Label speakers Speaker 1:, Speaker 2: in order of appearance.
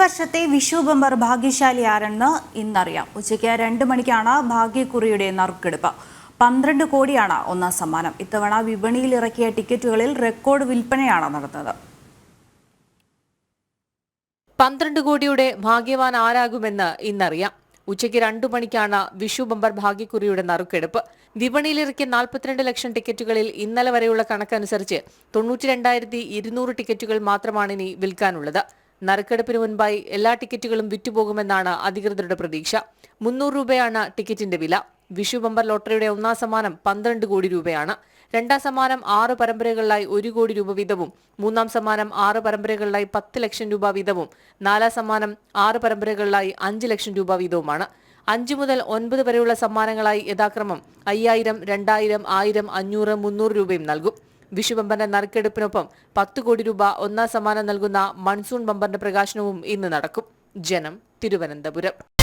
Speaker 1: വർഷത്തെ വിഷു ബമ്പർ ഭാഗ്യശാലി ആരെന്ന് ഇന്നറിയാം. ഉച്ചയ്ക്ക് രണ്ട് മണിക്കാണ് ഭാഗ്യക്കുറിയുടെ നറുക്കെടുപ്പ്. പന്ത്രണ്ട് കോടിയാണ് ഒന്നാം സമ്മാനം. ഇത്തവണ വിപണിയിൽ ഇറക്കിയ ടിക്കറ്റുകളിൽ റെക്കോർഡ് വിൽപ്പനയാണ് നടന്നത്.
Speaker 2: പന്ത്രണ്ട് കോടിയുടെ ഭാഗ്യവാൻ ആരാകുമെന്ന് ഇന്നറിയാം. ഉച്ചയ്ക്ക് രണ്ടു മണിക്കാണ് വിഷു ബമ്പർ ഭാഗ്യക്കുറിയുടെ നറുക്കെടുപ്പ്. വിപണിയിലിറക്കിയ നാൽപ്പത്തിരണ്ട് ലക്ഷം ടിക്കറ്റുകളിൽ ഇന്നലെ വരെയുള്ള കണക്കനുസരിച്ച് തൊണ്ണൂറ്റി രണ്ടായിരത്തി ഇരുന്നൂറ് ടിക്കറ്റുകൾ മാത്രമാണ് ഇനി വിൽക്കാനുള്ളത്. നറുക്കെടുപ്പിന് മുൻപായി എല്ലാ ടിക്കറ്റുകളും വിറ്റുപോകുമെന്നാണ് അധികൃതരുടെ പ്രതീക്ഷ. മുന്നൂറ് രൂപയാണ് ടിക്കറ്റിന്റെ വില. വിഷു ബമ്പർ ലോട്ടറിയുടെ ഒന്നാം സമ്മാനം പന്ത്രണ്ട് കോടി രൂപയാണ്. രണ്ടാം സമ്മാനം ആറ് പരമ്പരകളിലായി ഒരു കോടി രൂപ വീതവും മൂന്നാം സമ്മാനം ആറ് പരമ്പരകളിലായി പത്ത് ലക്ഷം രൂപ വീതവും നാലാം സമ്മാനം ആറ് പരമ്പരകളിലായി അഞ്ച് ലക്ഷം രൂപ വീതവുമാണ്. അഞ്ചു മുതൽ ഒൻപത് വരെയുള്ള സമ്മാനങ്ങളായി യഥാക്രമം അയ്യായിരം രണ്ടായിരം ആയിരം അഞ്ഞൂറ് മുന്നൂറ് രൂപയും നൽകും. വിഷു ബമ്പറിന്റെ നറുക്കെടുപ്പിനൊപ്പം പത്ത് കോടി രൂപ ഒന്നാം സമ്മാനം നൽകുന്ന മൺസൂൺ ബമ്പറിന്റെ പ്രകാശനവും ഇന്ന് നടക്കും. ജനം തിരുവനന്തപുരം.